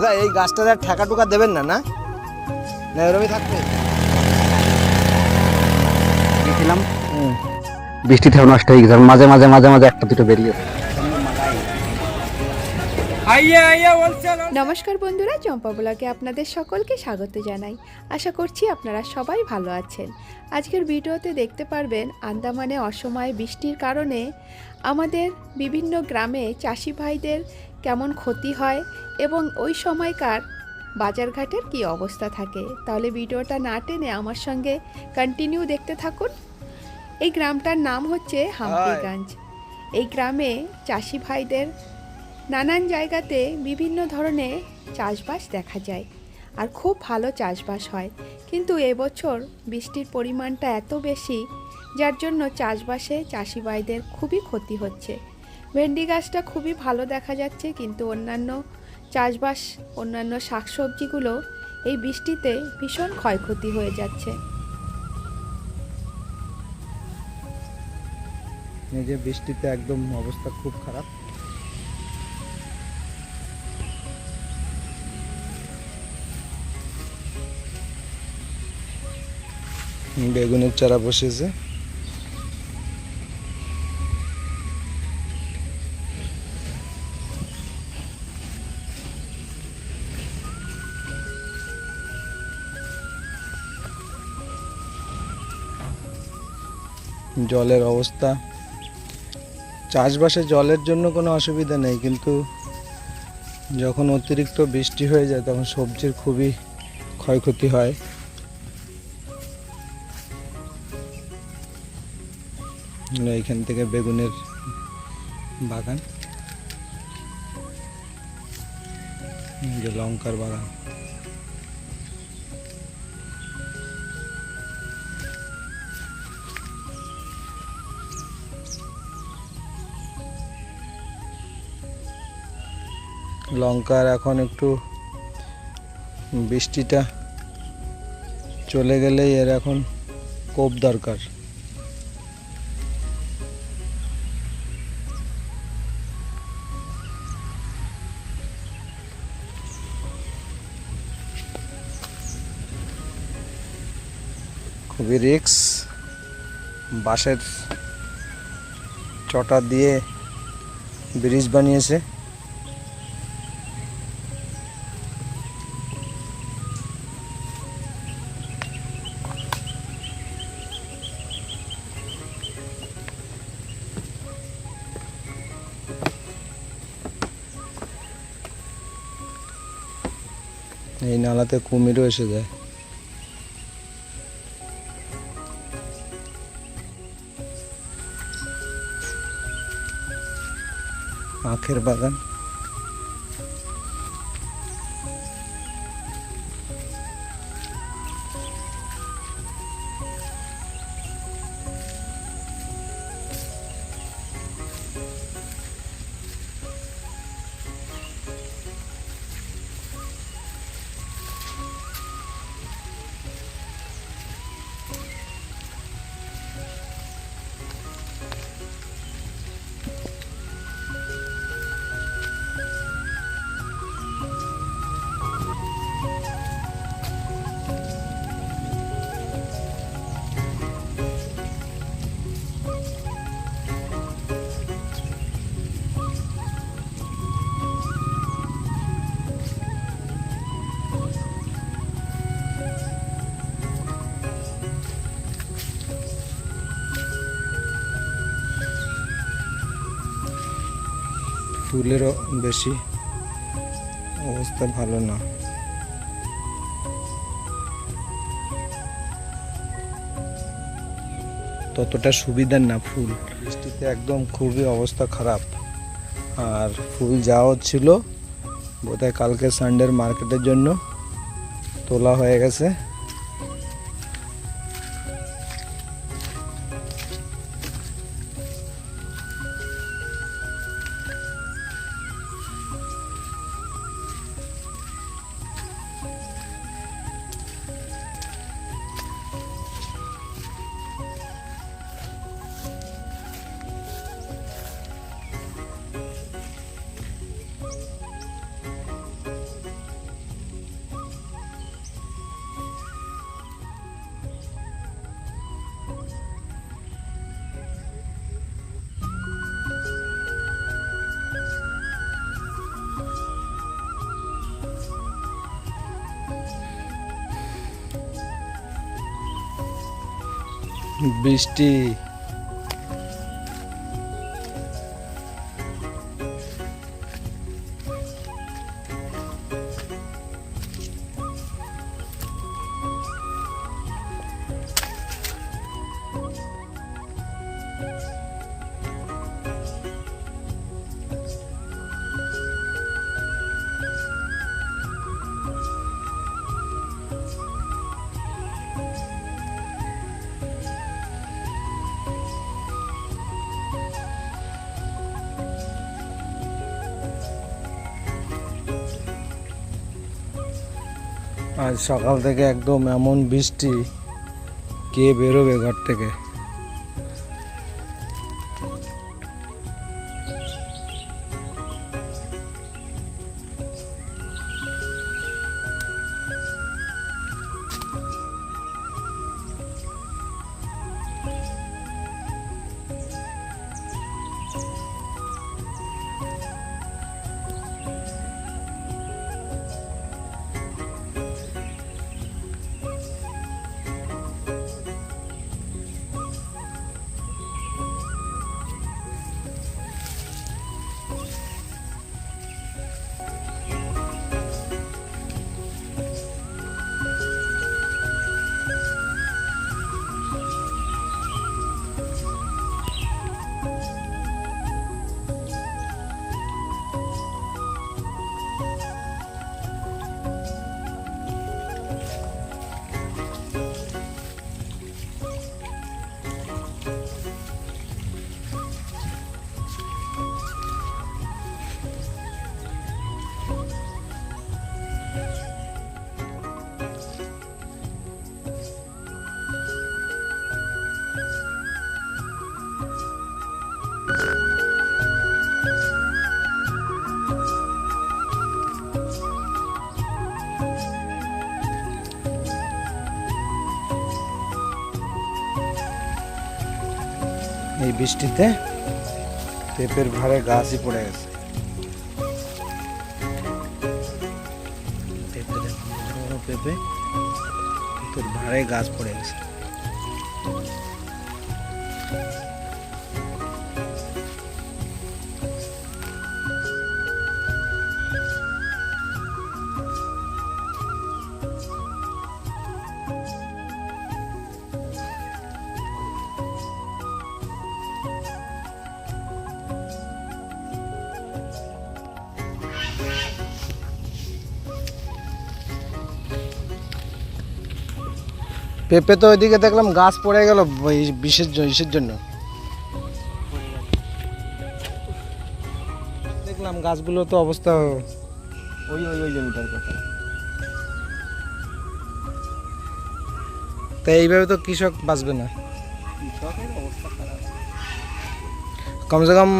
দাদা এই গাছটা আর ঠেকা টুকা দেবেন না না? না এরমই থাকবে। দিয়েছিলাম বৃষ্টিতে নষ্ট হয়ে গেছে মাঝে মাঝে মাঝে মাঝে একটা দুটো বেরিয়ে নমস্কার বন্ধুরা চম্পা ব্লগে আপনাদের সকলকে স্বাগত জানাই। আশা করছি আপনারা সবাই ভালো আছেন। আজকের ভিডিওতে দেখতে পারবেন আন্দামানে অসময়ে বৃষ্টির কারণে আমাদের বিভিন্ন গ্রামে চাষি ভাইদের কেমন ক্ষতি হয় এবং ওই সময়কার বাজারঘাটের কি অবস্থা থাকে? তাহলে ভিডিওটা না টেনে আমার সঙ্গে কন্টিনিউ দেখতে থাকুন। এই গ্রামটার নাম হচ্ছে হাম্পিগঞ্জ। এই গ্রামে চাষি ভাইদের নানান জায়গাতে বিভিন্ন ধরনের চাষবাস দেখা যায় আর খুব ভালো চাষবাস হয়। কিন্তু এবছর বৃষ্টির পরিমাণটা এত বেশি যার জন্য চাষবাসে চাষি ভাইদের খুবই ক্ষতি হচ্ছে। ভেন্ডি গাছটা খুবই ভালো দেখা যাচ্ছে, কিন্তু অন্যান্য চাষবাস, অন্যান্য শাকসবজিগুলো এই বৃষ্টিতে ভীষণ ক্ষয়ক্ষতি হয়ে যাচ্ছে। এই বৃষ্টিতে একদম অবস্থা খুব খারাপ। বেগুনের চারা বসেছে জলের অবস্থা। চাষবাসে জলের জন্য কোনো অসুবিধা নেই, কিন্তু যখন অতিরিক্ত বৃষ্টি হয়ে যায়, তখন সবজির খুবই ক্ষয়ক্ষতি হয়। এইখান থেকে বেগুনের বাগান। লঙ্কার বাগান। লঙ্কার এখন একটু বৃষ্টিটা চলে গেলেই এর এখন কোপ দরকার। খুবই রিক্স, বাঁশের চটা দিয়ে ব্রিজ বানিয়েছে। নালাতে কুমিরও এসে যায়। আখের বাগান। ফুলেরও বেশি অবস্থা ভালো না। ততটা সুবিধার না ফুল। বৃষ্টিতে একদম খুবই অবস্থা খারাপ। আর ফুল যা হচ্ছিল, বোধহয় কালকে সানডের মার্কেটের জন্য তোলা হয়ে গেছে। বৃষ্টি সকাল থেকে একদম এমন বৃষ্টি কে বেরোবে ঘর থেকে? বৃষ্টিতে পেঁপের ভারে গাছই পড়ে গেছে। পেঁপে পেঁপে ভারে গাছ পড়ে গেছে। পেঁপে তো ওইদিকে দেখলাম গাছ পড়ে গেল বিশেষ ইসের জন্য। দেখলাম গাছগুলো তো অবস্থা ওই ওই ওই জমিটার কথা। তাই এইভাবে তো কৃষক বাঁচবে না। কমসে কম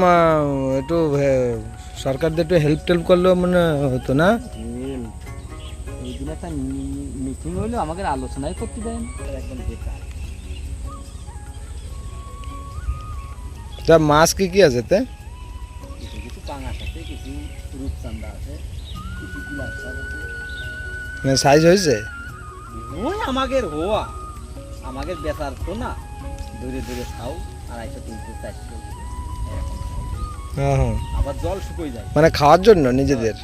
একটু সরকারদের একটু হেল্প টেল্প করলেও মনে হতো না? মিটিং হইল আমাকে আলোচনাই করতে দেয় একদম বেকার। তা মাছ কি কি আছে তে? কিছু কিছু পাঙাশ আছে কিছু রূপচান্দা আছে কিছু গ্লাস আছে। সাইজ হয়েছে ওই আমাদের হওয়া। আমাদের বেচার তো না। দূরে দূরে খাও আড়াইশো তিনশো চারশো হ্যাঁ হ্যাঁ। আবার জল শুকিয়ে যায়। মানে খাওয়ার জন্য নিজেদের?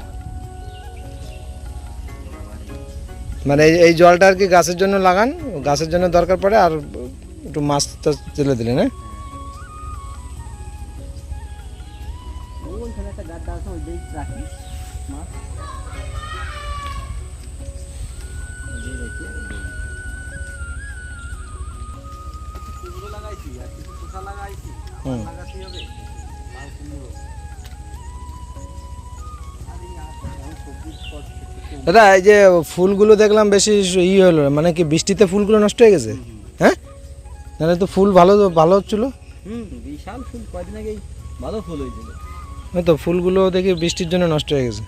মানে এই জলটা আর কি গাছের জন্য লাগান, গাছের জন্য দরকার পড়ে আর একটু মাছ টাছ তুলে দিলেন হ্যাঁ? দাদা এই যে ফুলগুলো দেখলাম বেশি ই হলো মানে কি বৃষ্টিতে ফুলগুলো নষ্ট হয়ে গেছে? হ্যাঁ? নাহলে তো ফুল ভালো ভালো হচ্ছিল। হুম বিশাল ফুল কয়দিন আগেই ভালো ফুল হয়েছিল। তো ফুলগুলো দেখি বৃষ্টির জন্য নষ্ট হয়ে গেছে।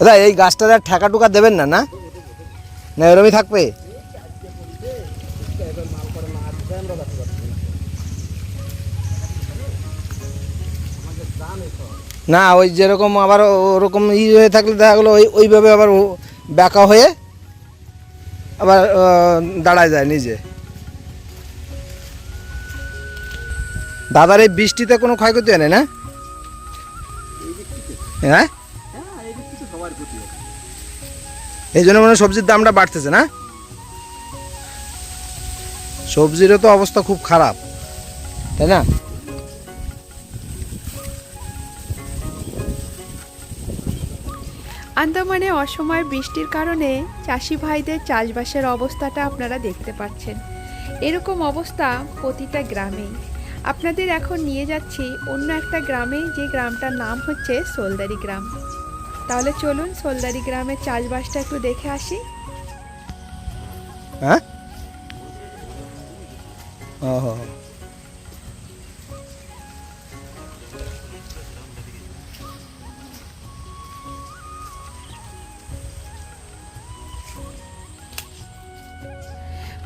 দাদা, এই গাছটা আর ঠেকা টুকা দেবেন না না? না, এরমই থাকবে? না, ওই যেরকম আবার ওরকম ই হয়ে থাকলে দেখা গেলো, ওই ওইভাবে আবার ব্যাকা হয়ে আবার দাঁড়ায় যায় নিজে। দাদার এই বৃষ্টিতে কোনো ক্ষয়ক্ষতি হয় না? হ্যাঁ? এই জন্য মানে সবজির দামটা বাড়তেছে, না? সবজিরও তো অবস্থা খুব খারাপ, তাই না? আন্দামানে অসময় বৃষ্টির কারণে চাষি ভাইদের চাষবাসের অবস্থাটা আপনারা দেখতে পাচ্ছেন। এরকম অবস্থা প্রতিটা গ্রামেই। আপনাদের এখন নিয়ে যাচ্ছি অন্য একটা গ্রামে, যে গ্রামটার নাম হচ্ছে সোলদারি গ্রাম। তাহলে চলুন সোলদারি গ্রামের চাষবাসটা একটু দেখে আসি হ্যাঁ।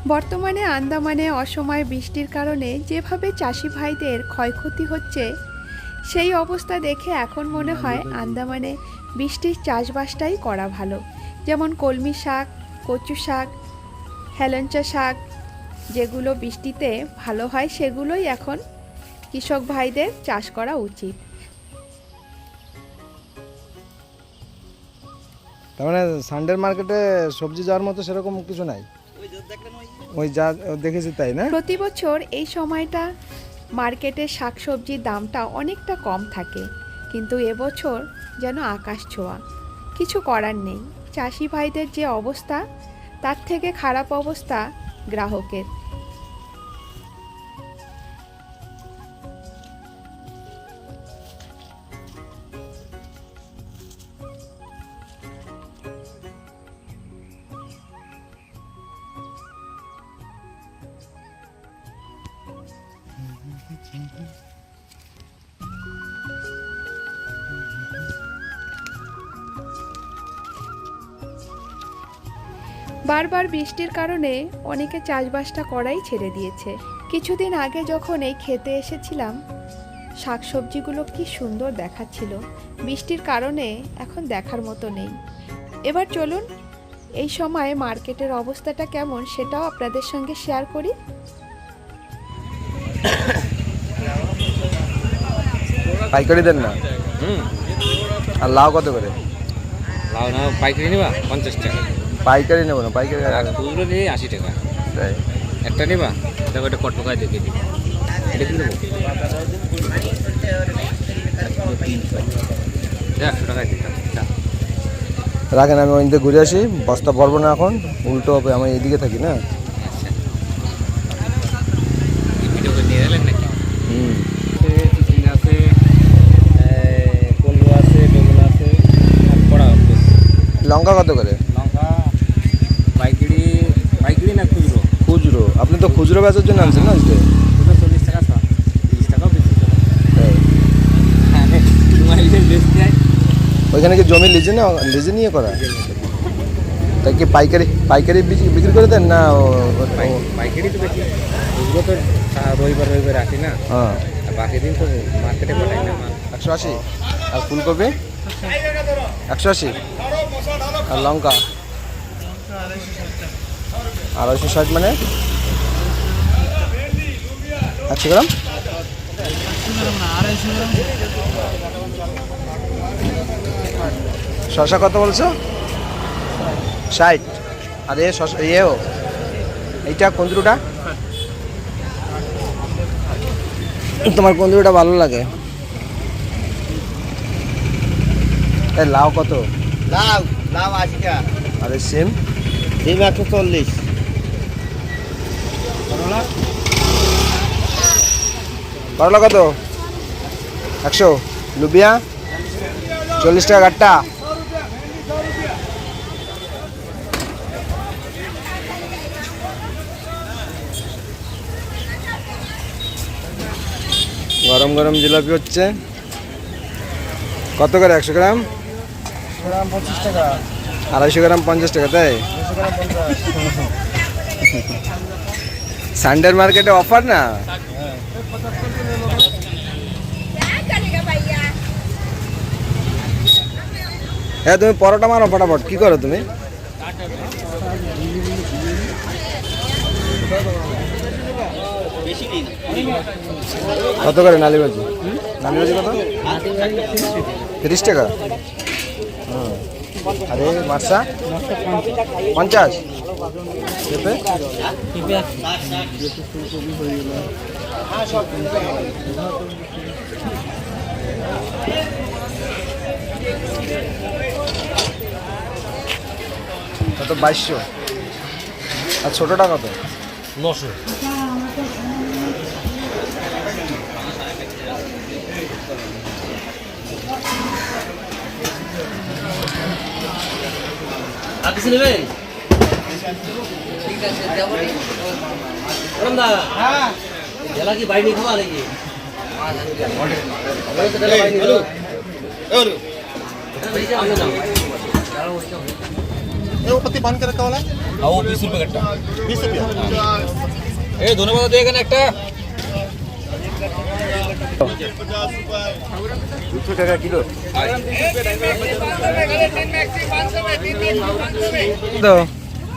বর্তমানে আন্দামানে অসময় বৃষ্টির কারণে যেভাবে চাষি ভাইদের ক্ষয়ক্ষতি হচ্ছে সেই অবস্থা দেখে এখন মনে হয় আন্দামানে বৃষ্টির চাষবাসটাই করা ভালো। যেমন কলমি শাক কচু শাক হেলঞ্চা শাক যেগুলো বৃষ্টিতে ভালো হয় সেগুলোই এখন কৃষক ভাইদের চাষ করা উচিত। তার মানে সানডের মার্কেটে সবজি যাওয়ার মতো সেরকম কিছু নাই? ওই যে দেখেছি তাই না? প্রতি বছর এই সময়টা মার্কেটে শাকসবজির দামটা অনেকটা কম থাকে। কিন্তু এবছর যেন আকাশ ছোঁয়া। কিছু করার নেই। চাষি ভাইদের যে অবস্থা, তার থেকে খারাপ অবস্থা গ্রাহকের। বারবার বৃষ্টির কারণে অনেকে চাষবাসটা করাই ছেড়ে দিয়েছে। কিছুদিন আগে যখন এই খেতে এসেছিলাম শাকসবজিগুলো কি সুন্দর দেখাচ্ছিল। বৃষ্টির কারণে এখন দেখার মতো নেই। এবার চলুন এই সময় মার্কেটের অবস্থাটা কেমন সেটাও আপনাদের সঙ্গে শেয়ার করি। পাইকারি দেন না? হুম। আর লাউ কত করে? লাউ না পাইকারি নিবা পঞ্চাশ টাকা। পাইকারি নেব না পাইকারি খুচরো নিয়ে আশি টাকা। তাই? একটা নিবা? দেখো এটা কত টাকায় দেখে এটা একশো টাকায় দিতাম রাখেন আমি ওইদিকে ঘুরে আসি বস্তা পরবো না এখন উল্টো হবে আমি এইদিকে থাকি না। লঙ্কা কত ভিডিও করে নিয়ে এলেন নাকি হুম চিচিং আছে কলু আছে বেগুন আছে আর কড়া আছে লঙ্কা কত করে লঙ্কা পাইকারি পাইকারি না খুচরো খুচরো আপনি তো খুচরো বেচার জন্য আনছেন না আজকে? চল্লিশ টাকা তিরিশ টাকাও হ্যাঁ ওইখানে কি জমি লিজে না লিজে নিয়ে করা? তাই কি পাইকারি পাইকারি বিক্রি করে দেন না পাইকারি তো বেশি। ওগুলো তো রবিবার রবিবার আসি না। হ্যাঁ। বাকি দিন তো মার্কেটে পাঠাই না একশো আশি? আর ফুলকপি? একশো আশি? আর লঙ্কা? আড়াইশো ষাট মানে? একশো গ্রাম? শশা কত বলছো? ষাট। আর এ শশা ইয়েও। এইটা কুন্দরুটা তোমার কুন্দরুটা ভালো লাগে? এই লাউ কত? লাউ লাউ আশি টাকা আরে সিম একশো চল্লিশ। করলা কত? একশো। লুবিয়া? চল্লিশ টাকা গাট্টা। গরম গরম জিলাপি হচ্ছে। কত করে? একশো গ্রাম? আড়াইশো গ্রাম পঞ্চাশ টাকা, তাই? সানডের মার্কেটে অফার না? হ্যাঁ তুমি পরোটা মারো ফটাফট। কি করো তুমি? কত করে নালিবাজি নালিবাজি কত? তিরিশ টাকা। আরে, মার্সা? পঞ্চাশ? পেঁপে কত? বাইশশো। আর ছোটোটা কত? নশো। কিছু নেবেন? ঠিক আছে যাবো দা হ্যাঁ জেলা কি বাইনি খাওয়া নাকি वो पत्ती बांध के रखा वाला है ও বিশ রুপে কাটটা बीस रुपया এই ধন্যবাদ দিয়ে এখানে একটা দুশো টাকা কিলো তো ষাট টাকা দাদা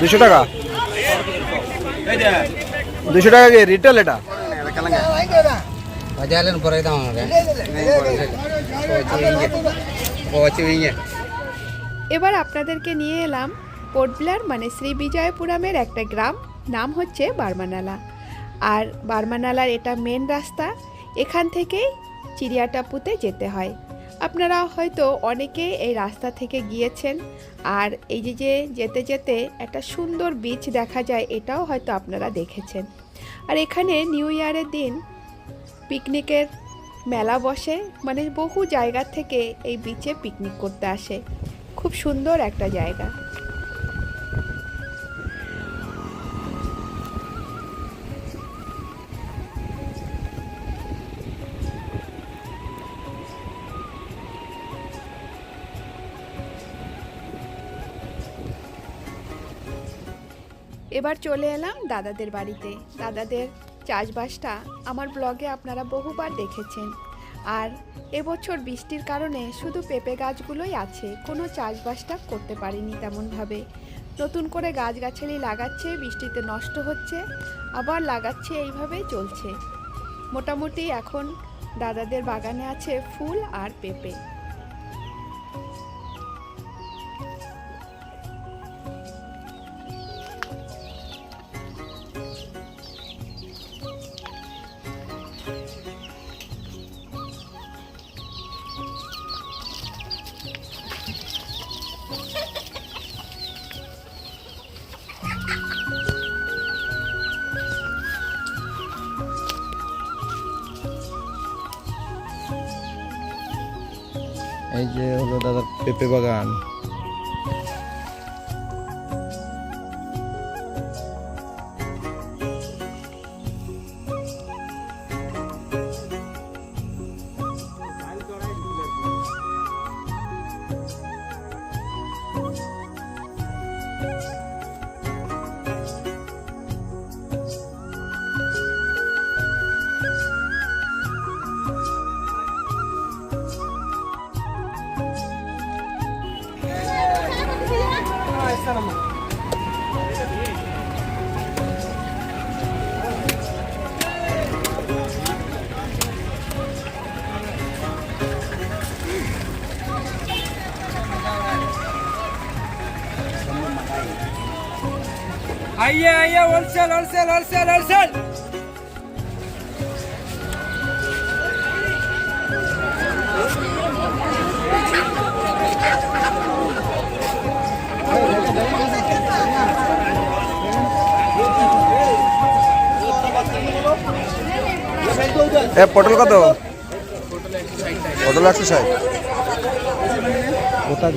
দুশো টাকা দুশো টাকা কি রিটেল এটা. Koci ini. এবার আপনাদেরকে নিয়ে এলাম পোর্টব্লার মানে শ্রী বিজয়পুরমের একটা গ্রাম, নাম হচ্ছে বার্মানালা আর বার্মানালার এটা মেন রাস্তা, এখান থেকেই চিড়িয়াটাপুতে যেতে হয়। আপনারা হয়তো অনেকে এই রাস্তা থেকে গিয়েছেন, আর এই যে যে যেতে যেতে একটা সুন্দর বিচ দেখা যায়, এটাও হয়তো আপনারা দেখেছেন। আর এখানে নিউ ইয়ারের দিন পিকনিকের মেলা বসে মানে বহু জায়গা থেকে এই বিচে পিকনিক করতে আসে। খুব সুন্দর একটা জায়গা। এবার চলে এলাম দাদাদের বাড়িতে। দাদাদের চাষবাসটা আমার ব্লগে আপনারা বহুবার দেখেছেন। আর এবছর বৃষ্টির কারণে শুধু পেঁপে গাছগুলোই আছে, কোনো চাষবাসটা করতে পারিনি তেমনভাবে। নতুন করে গাছগাছালি লাগাচ্ছে, বৃষ্টিতে নষ্ট হচ্ছে, আবার লাগাচ্ছে এইভাবেই চলছে। মোটামুটি এখন দাদাদের বাগানে আছে ফুল আর পেঁপে। দাদার পেঁপে Arsel, Arsel, Arsel. এ পটল কত? পটল একশো ষাট। কোথায়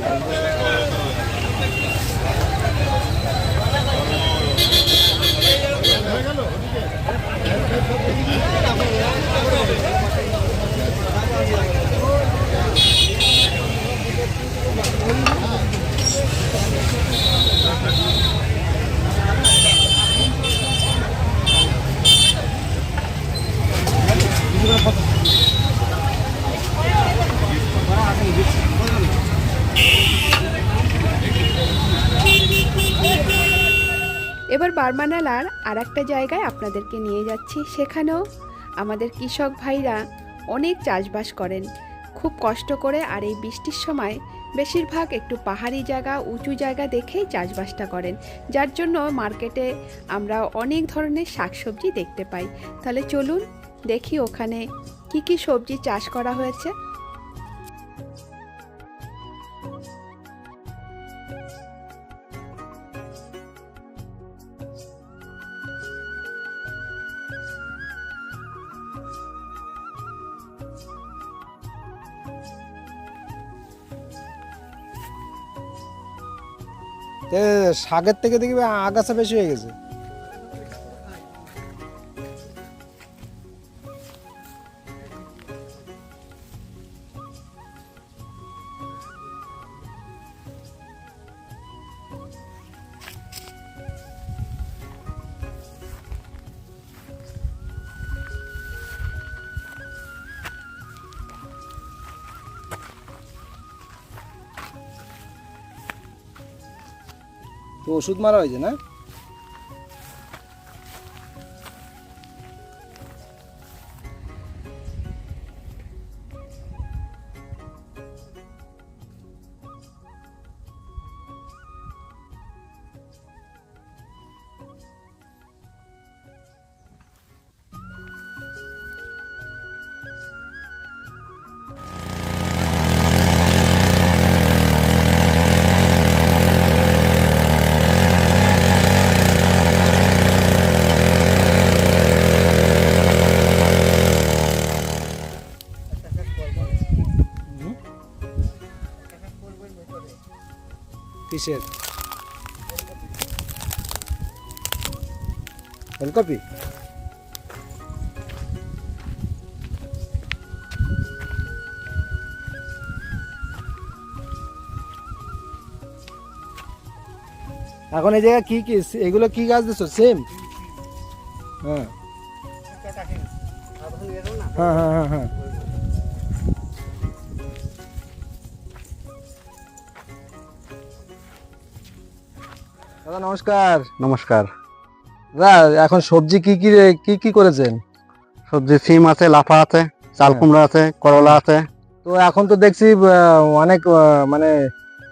এবার বারমানালার আর একটা জায়গায় আপনাদেরকে নিয়ে যাচ্ছি। সেখানেও আমাদের কৃষক ভাইরা অনেক চাষবাস করেন। খুব কষ্ট করে আর এই বৃষ্টির সময় বেশিরভাগ একটু পাহাড়ি জায়গা, উঁচু জায়গা দেখেই চাষবাসটা করেন। যার জন্য মার্কেটে আমরা অনেক ধরনের শাকসবজি দেখতে পাই। তাহলে চলুন দেখি ওখানে কি কি সবজি চাষ করা হয়েছে। শাকের থেকে দেখবি আগাছা বেশি হয়ে গেছে। তো ওষুধ মারা হয়েছে না? কিসের ফুলকপি এখন এই জায়গায় কি কি এগুলো কি গাছ দিছো সেম হ্যাঁ হ্যাঁ হ্যাঁ হ্যাঁ নমস্কার। নমস্কার। দাদা এখন সবজি কি কি কি কি করেছেন? সবজি সিম আছে লাফা আছে চাল হ্যাঁ। কুমড়া আছে করলা আছে। তো এখন তো দেখছি আহ, অনেক আহ, মানে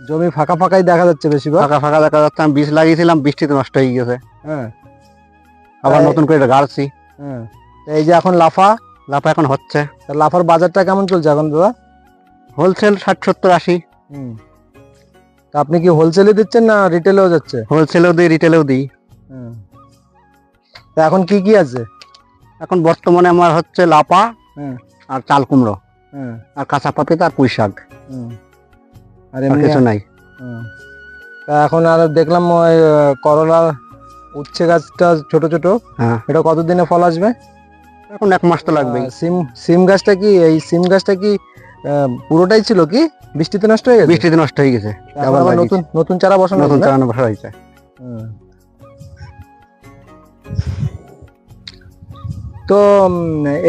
জমি ফাঁকা ফাঁকাই দেখা যাচ্ছে বেশিরভাগ। ফাঁকা ফাঁকা দেখা যাচ্ছে। আমি বীজ লাগিয়েছিলাম বৃষ্টিতে নষ্ট হয়ে গেছে হ্যাঁ। আবার তাই- নতুন করে এটা গাড়ছি হ্যাঁ। তো এই যে এখন লাফা। লাফা এখন হচ্ছে। তা লাফার বাজারটা কেমন চলছে এখন দাদা? হোলসেল ষাট সত্তর আশি। হুম। তা আপনি কি হোলসেলে দিচ্ছেন না রিটেলেও যাচ্ছে? হোলসেলেও দিই রিটেলেও দিই। হুম। তা এখন কি কি আছে? এখন বর্তমানে আমার হচ্ছে লাপা আর চাল কুমড়ো। হুম। আর কাঁচা পাপিতা আর পুঁই শাক। হুম। আর কিছু নাই। হুম। তা এখন আর দেখলাম ওই করলা উচ্ছে গাছটা ছোট ছোট। হ্যাঁ। এটা কতদিনে ফল আসবে? এখন এক মাস তো লাগবেই। আহ, সিম সিম গাছটা কি এই সিম গাছটা কি পুরোটাই ছিল কি? বৃষ্টিতে নষ্ট হয়ে গেছে? বৃষ্টিতে নষ্ট হয়ে গেছে আবার নতুন নতুন চারা বসানো নতুন চারা না? চালানো ভাড়া হয়েছে। তো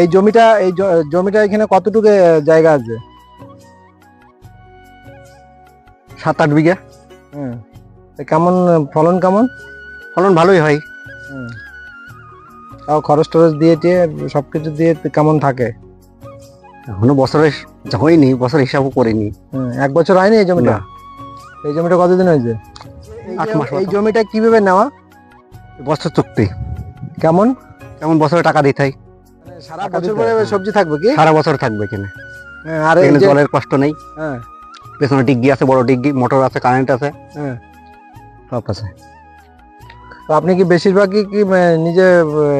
এই জমিটা এই জমিটা এখানে কতটুকু জায়গা আছে? সাত আট বিঘা। হুম। তা কেমন ফলন কেমন? ফলন ভালোই হয়। হুম। খরচ টরচ দিয়ে টিয়ে সবকিছু দিয়ে কেমন থাকে? এখনও বছরে হয়নি বছর হিসাবও করিনি। এক বছর হয়নি এই জমিটা? এই জমিটা কতদিন হয়েছে? আট মাস এই জমিটা কীভাবে নেওয়া? বছর চুক্তি। কেমন? কেমন বছরে টাকা দিতে হয়? সারা টাকা বছর পরে হ্যাঁ। সবজি থাকবে কি? সারা বছর থাকবে কিনে হ্যাঁ, আর এখানে জলের কষ্ট নেই। হ্যাঁ। পেছনে ডিগ্গি আছে বড় ডিগ্গি মোটর আছে কারেন্ট আছে। হ্যাঁ। সব আছে। তো আপনি কি বেশিরভাগই কি নিজে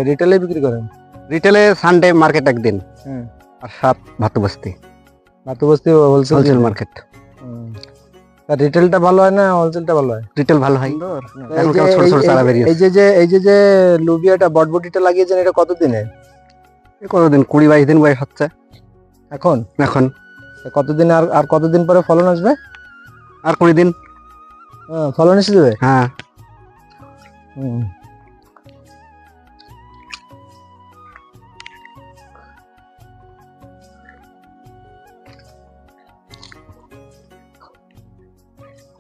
রিটেলে বিক্রি করেন? রিটেলে সানডে মার্কেট একদিন। হুম। আর সাত ভাতু বস্তি ভাতবস্তি হোলসেল মার্কেট রিটেলটা ভালো হয় না হোলসেলটা ভালো হয়? রিটেল ভালো হয়। ছোট ছোট চারা এই যে যে এই যে যে লুবিয়াটা বটবটিটা লাগিয়েছেন এটা কতদিনে? কতদিন? কুড়ি বাইশ দিন বয়স হচ্ছে। এখন? এখন। কতদিন আর আর কতদিন পরে ফলন আসবে? আর কুড়ি দিন। হ্যাঁ, ফলন এসে যাবে? হ্যাঁ। হুম।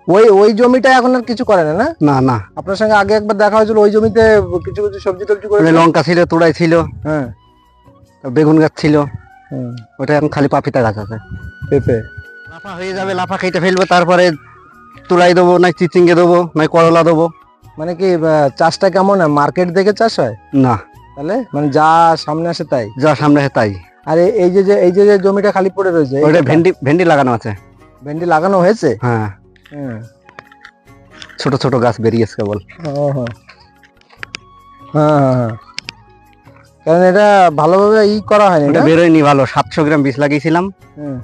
ওই ওই জমিটা এখন আর কিছু করে না না? না না। আপনার সঙ্গে আগে একবার দেখা হয়েছিল ওই জমিতে কিছু কিছু সবজি টবজি করে লঙ্কা ছিল তুড়াই ছিল হ্যাঁ। বেগুন গাছ ছিল। হুম, ওটা এখন খালি পাপিতা গাছ আছে। পেঁপে। লাফা হয়ে যাবে লাফা কেটে ফেলব তারপরে তুলাই দেবো নাই চিচিঙ্গে দেবো নাই করলা দেবো। মানে কি চাষটা কেমন? হয় মার্কেট দেখে চাষ হয়? না। তাহলে? মানে যা সামনে আসে তাই? যা সামনে আসে তাই। আর এই- যে এই যে যে জমিটা খালি পড়ে রয়েছে ওটা ভেন্ডি ভেন্ডি লাগানো আছে। ভেন্ডি লাগানো হয়েছে? হ্যাঁ। হুম। ছোট ছোট গাছ বেরিয়েছে কেবল হ্যাঁ হ্যাঁ হ্যাঁ হ্যাঁ। কারণ এটা ভালোভাবে ই করা হয়নি না? বেরোয়নি ভালো। সাতশো গ্রাম বীজ লাগিয়েছিলাম। হুম,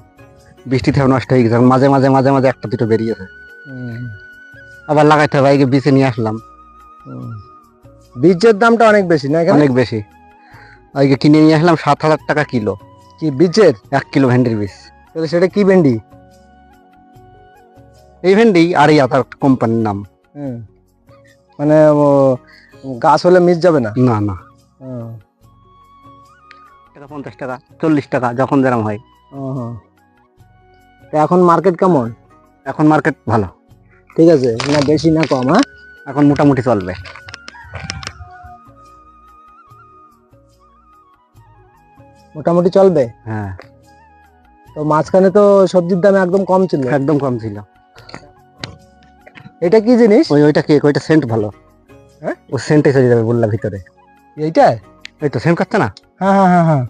বৃষ্টিতে নষ্ট হয়ে গেছে। মাঝে মাঝে মাঝে মাঝে একটা দুটো বেরিয়েছে। আবার লাগাইতে হবে আগে বীজে নিয়ে আসলাম। বীজের দামটা অনেক বেশি না অনেক বেশি। আগে কিনে নিয়ে আসলাম সাত হাজার টাকা কিলো। কি বীজের? এক কিলো ভেন্ডির বীজ। তাহলে সেটা কি ভেন্ডি? এই ভেন্ডি আর এই আতার কোম্পানির নাম হুম। মানে গাছ হলে মিস যাবে না? না না। টাকা পঞ্চাশ টাকা চল্লিশ টাকা যখন যেরকম হয়। এখন মার্কেট কেমন? এখন মার্কেট ভালো। ঠিক আছে না বেশি না কম হ্যাঁ? এখন মোটামুটি চলবে। মোটামুটি চলবে? হ্যাঁ। তো মাঝখানে তো সবজির দাম একদম কম ছিল। একদম কম ছিল। এটা কি জিনিস? ওই ওইটা কেক ওইটা সেন্ট ভালো। হ্যাঁ? ও সেন্টে চলে যাবে বললা ভিতরে। এইটা? এই তো সেন্ট করছে না? হ্যাঁ হ্যাঁ হ্যাঁ হ্যাঁ।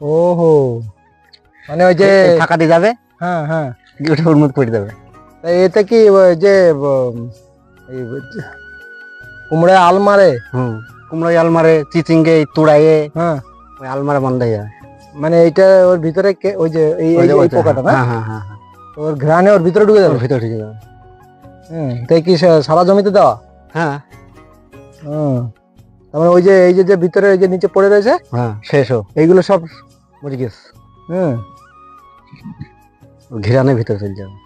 ওহো। মানে ওই যে ফাঁকা দিয়ে যাবে? হ্যাঁ হ্যাঁ। ওটা ওর মধ্যে পড়ে যাবে এতে কি ওই যে কুমড়ে আল মারে হুম। কুমড়ো আলমারে চিচিঙ্গে তুড়াইয়ে হ্যাঁ। ওই আলমারে বন্ধ হয়ে মানে এইটা ওর ভিতরে কে- ওই যে এই পোকাটা না? হ্যাঁ হ্যাঁ হ্যাঁ হ্যাঁ। ওর ঘ্রাণে ওর ভিতরে ঢুকে যাবে। ভিতরে ঢুকে যাবে। হ্যাঁ তাই কি সা- সারা জমিতে দেওয়া? হ্যাঁ। হুম তার মানে ওই যে এই যে যে ভিতরে ওই যে নিচে পড়ে রয়েছে? হ্যাঁ শেষও এইগুলো সব মরে গেছে হুম। ঘিরানের ভিতরে চলে যাবে।